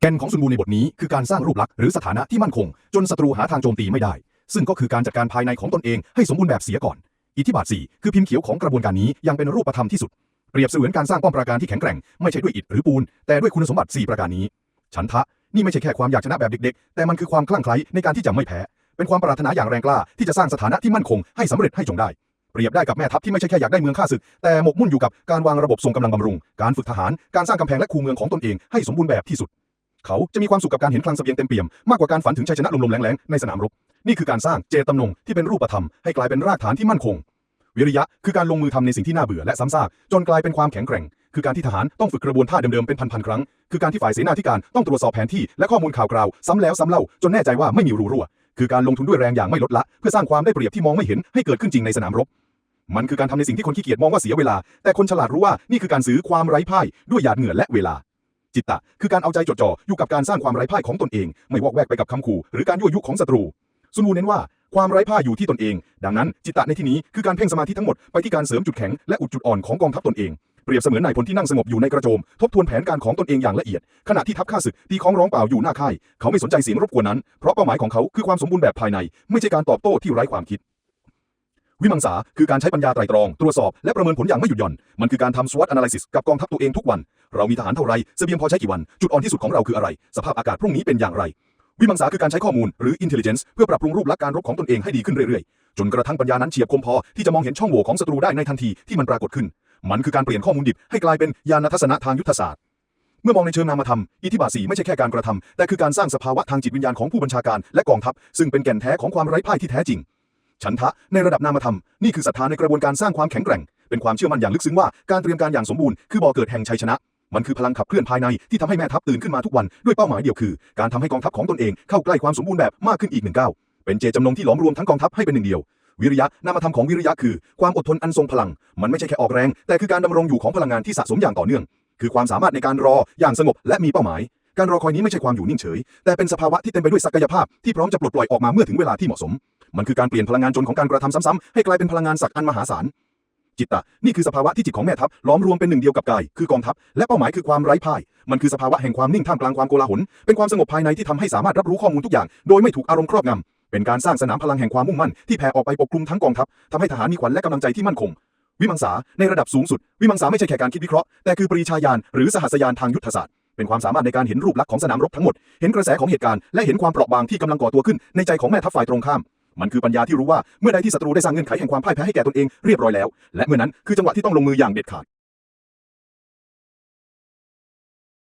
แก่นของซุนวูในบทนี้คือการสร้างรูปลักษณ์หรือสถานะที่มั่นคง จนศัตรูหาทางโจมตีไม่ได้ ซึ่งก็คือการจัดการภายในของตนเองให้สมบูรณ์แบบเสียก่อน อิทธิบาท 4 คือพิมพ์เขียวของกระบวนการนี้ยังเป็นรูปธรรมที่สุด เปรียบเสมือนการสร้างป้อมปราการที่แข็งแกร่ง ไม่ใช่ด้วยอิฐหรือปูน แต่ด้วยคุณสมบัติ 4 ประการนี้ ฉันทะ นี่ไม่ใช่แค่ความอยากชนะแบบเด็กๆ แต่มันคือความคลั่งไคล้ในการที่จะไม่แพ้ เป็นความปรารถนาอย่างแรงกล้าที่จะสร้างสถานะที่มั่นคงให้สำเร็จให้จงได้เปรียบได้กับแม่ทัพที่ไม่ใช่แค่อยากได้เมืองข้าศึก แต่หมกมุ่นอยู่กับการวางระบบส่งกำลังบำรุง การฝึกทหาร การสร้างกำแพงและคูเมืองของตนเองให้สมบูรณ์แบบที่สุด เขาจะมีความสุขกับการเห็นคลังเสบียงเต็มเปี่ยมมากกว่าการฝันถึงชัยชนะลมๆแรงๆในสนามรบ นี่คือการสร้างเจตจำนงที่เป็นรูปธรรมให้กลายเป็นรากฐานที่มั่นคง วิริยะคือการลงมือทำในสิ่งที่น่าเบื่อและซ้ำซากจนกลายเป็นความแข็งแกร่ง คือการที่ทหารต้องฝึกกระบวนท่าเดิมๆเป็นพันๆครั้ง คือการที่ฝ่ายเสนาธิการต้องตรวจสอบแผนที่และข้อมูลข่าวกราวซ้ำแล้วซ้ำเล่าจนแน่ใจว่าไม่มีรูรั่ว คือการลงทุนด้วยแรงอย่างไม่ลดละ เพื่อสร้างความได้เปรียบที่มองไม่เห็นให้เกิดขึ้นจริงในสนามรบมันคือการทำในสิ่งที่คนขี้เกียจมองว่าเสียเวลา แต่คนฉลาดรู้ว่านี่คือการซื้อความไร้พ่ายด้วยหยาดเหงื่อและเวลา จิตตะ คือการเอาใจจดจ่ออยู่กับการสร้างความไร้พ่ายของตนเอง ไม่วอกแวกไปกับคำขู่ หรือการยั่วยุของศัตรูซุนวูเน้นว่าความไร้พ่ายอยู่ที่ตนเอง ดังนั้น จิตตะในที่นี้คือการเพ่งสมาธิทั้งหมดไปที่การเสริมจุดแข็งและอุดจุดอ่อนของกองทัพตนเองเปรียบเสมือนนายพลที่นั่งสงบอยู่ในกระโจม ทบทวนแผนการของตนเองอย่างละเอียด ขณะที่ทัพข้าศึกตีของร้องเปล่าอยู่หน้าค่าย เขาไม่สนใจเสียงรบกวนนั้น เพราะเป้าหมายของเขาคือความสมบูรณ์แบบภายใน ไม่ใช่การตอบโต้ที่ไร้ความคิด วิมังสาคือการใช้ปัญญาไตรตรอง ตรวจสอบและประเมินผลอย่างไม่หยุดหย่อน มันคือการทำ SWOT analysis กับกองทัพตัวเองทุกวัน เรามีทหารเท่าไรเสบียงพอใช้กี่วัน จุดอ่อนที่สุดของเราคืออะไร สภาพอากาศพรุ่งนี้เป็นอย่างไร วิมังสาคือการใช้ข้อมูลหรือ intelligence เพื่อปรับปรุงรูปลักษณ์การรบของตนเองให้ดีขึ้นเรื่อยๆ จนกระทั่งปัญญานั้นเฉียบคมพอที่จะมองเห็นช่องโหว่ของศัตรูได้ในทันทีที่มันปรากฏขึ้น มันคือการเปลี่ยนข้อมูลดิบให้กลายเป็นญาณทัศนะทางยุทธศาสตร์เมื่อมองในเชิงนามธรรม อิทธิบาทสีไม่ใช่แค่การกระทำแต่คือการสร้างสภาวะทางจิตวิญญาณของผู้บัญชาการและกองทัพ ซึ่งเป็นแก่นแท้ของความไร้พ่ายที่แท้จริง ฉันทะในระดับนามธรรม นี่คือศรัทธาในกระบวนการสร้างความแข็งแกร่ง เป็นความเชื่อมั่นอย่างลึกซึ้งว่าการเตรียมการอย่างสมบูรณ์คือบ่อเกิดแห่งชัยชนะ มันคือพลังขับเคลื่อนภายในที่ทำให้แม่ทัพตื่นขึ้นมาทุกวันด้วยเป้าหมายเดียวคือ การทำให้กองทัพของตนเองเข้าใกล้ความสมบูรณ์แบบมากขึ้นอีกหนึ่งก้าวเป็นเจตจำนงที่หลอมรวมทั้งกองทัพให้เป็นหนึ่งเดียววิริยะนามธรรมของวิริยะคือ ความอดทนอันทรงพลัง มันไม่ใช่แค่ออกแรง แต่คือการดำรงอยู่ของพลังงานที่สะสมอย่างต่อเนื่อง คือความสามารถในการรออย่างสงบและมีเป้าหมาย การรอคอยนี้ไม่ใช่ความอยู่นิ่งเฉย แต่เป็นสภาวะที่เต็มไปด้วยศักยภาพที่พร้อมจะปลดปล่อยออกมาเมื่อถึงเวลาที่เหมาะสม มันคือการเปลี่ยนพลังงานจนของการกระทำซ้ำๆให้กลายเป็นพลังงานศักดิ์อันมหาศาลจิตตะนี่คือสภาวะที่จิตของแม่ทัพล้อมรวมเป็นหนึ่งเดียวกับกาย คือกองทัพ และเป้าหมายคือความไร้พ่าย มันคือสภาวะแห่งความนิ่งท่ามกลางความโกลาหล เป็นความสงบภายในที่ทำให้สามารถรับรู้ข้อมูลทุกอย่าง โดยไม่ถูกอารมณ์ครอบงำเป็นการสร้างสนามพลังแห่งความมุ่งมั่นที่แผ่ออกไปปกคลุมทั้งกองทัพทำให้ทหารมีขวัญและกำลังใจที่มั่นคง วิมังสาในระดับสูงสุด วิมังสาไม่ใช่แค่การคิดวิเคราะห์แต่คือปรีชาญาณหรือสหัสยานทางยุทธศาสตร์เป็นความสามารถในการเห็นรูปลักษณ์ของสนามรบทั้งหมด เห็นกระแสของเหตุการณ์และเห็นความเปราะบางที่กำลังก่อตัวขึ้นในใจของแม่ทัพฝ่ายตรงข้าม มันคือปัญญาที่รู้ว่าเมื่อใดที่ศัตรูได้สร้างเงื่อนไขแห่งความพ่ายแพ้ให้แก่ตนเองเรียบร้อยแล้ว และเมื่อนั้นคือจังหวะที่ต้องลงมืออย่างเด็ดขาด